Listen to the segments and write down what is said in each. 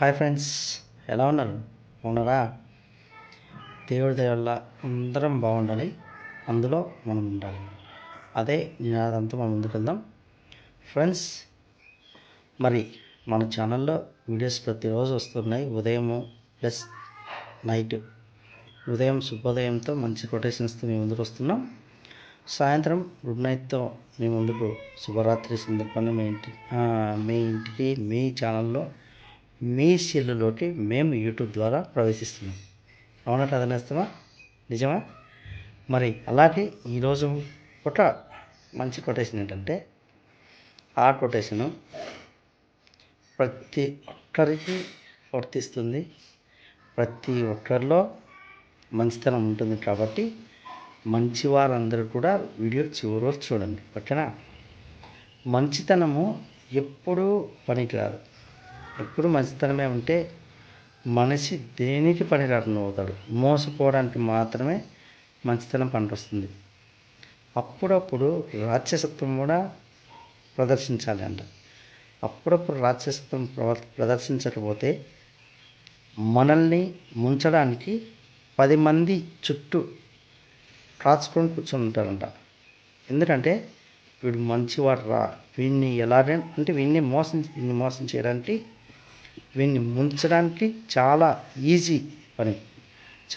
Hi friends ఎలా ఉన్నారు? ఉన్నారా దేవుడి దేవుళ్ళ అందరం బాగుండాలి. అందులో మనం ఉండాలి. అదే నినాదంతో మనం ముందుకు వెళ్దాం. ఫ్రెండ్స్ మరి మన ఛానల్లో వీడియోస్ ప్రతిరోజు వస్తున్నాయి. ఉదయము ప్లస్ నైట్ ఉదయం శుభోదయంతో మంచి కొటేషన్స్తో మేము ముందుకు వస్తున్నాం. సాయంత్రం గుడ్ నైట్తో మీ ముందుకు శుభరాత్రి సందర్భంగా మీ ఇంటి మీ ఇంటికి మీ ఛానల్లో మీ సెల్లులోకి మేము యూట్యూబ్ ద్వారా ప్రవేశిస్తున్నాం. అవునట నేస్తమా? నిజమా? మరి అలాగే ఈరోజు ఒక మంచి కొటేషన్ ఏంటంటే ఆ కొటేషను ప్రతి ఒక్కరికి వర్తిస్తుంది. ప్రతి ఒక్కరిలో మంచితనం ఉంటుంది కాబట్టి మంచి వారందరూ కూడా వీడియో చివరి చూడండి. ఓకేనా? మంచితనము ఎప్పుడూ పనికిరాదు. ఎప్పుడు మంచితనమే ఉంటే మనిషి దేనికి పనికిరాకుండా అవుతాడు మోసపోవడానికి మాత్రమే మంచితనం పనికొస్తుంది. అప్పుడప్పుడు రాక్షసత్వం కూడా ప్రదర్శించాలి అంట. అప్పుడప్పుడు రాక్షసత్వం ప్రదర్శించకపోతే మనల్ని ముంచడానికి పది మంది చుట్టూ కాచుకొని కూర్చొని ఉంటారంట. ఎందుకంటే వీడు మంచివాడు రా వీడిని ఎలాగైనా అంటే వీడిని మోసం వీడిని మోసం చేయడానికి వీడిని ముంచడానికి చాలా ఈజీ పని.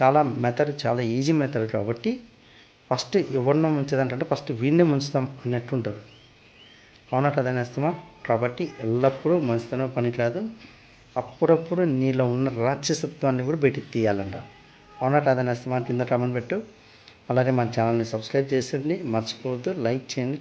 చాలా మెథడ్ చాలా ఈజీ మెథడ్ కాబట్టి ఫస్ట్ ఎవరినో ముంచేదంటే ఫస్ట్ వీడినే ముంచుతాం అన్నట్టు ఉంటారు కదా నేస్తమా? కాబట్టి ఎల్లప్పుడూ మంచితనం పని కాదు. అప్పుడప్పుడు నీలో ఉన్న రాక్షసత్వాన్ని కూడా బయటికి తీయాలంట. అవునా కదా నేస్తమా? కింద కామెంట్ పెట్టు. అలాగే మన ఛానల్ని సబ్స్క్రైబ్ చేసేయండి. మర్చిపోవద్దు. లైక్ చేయండి.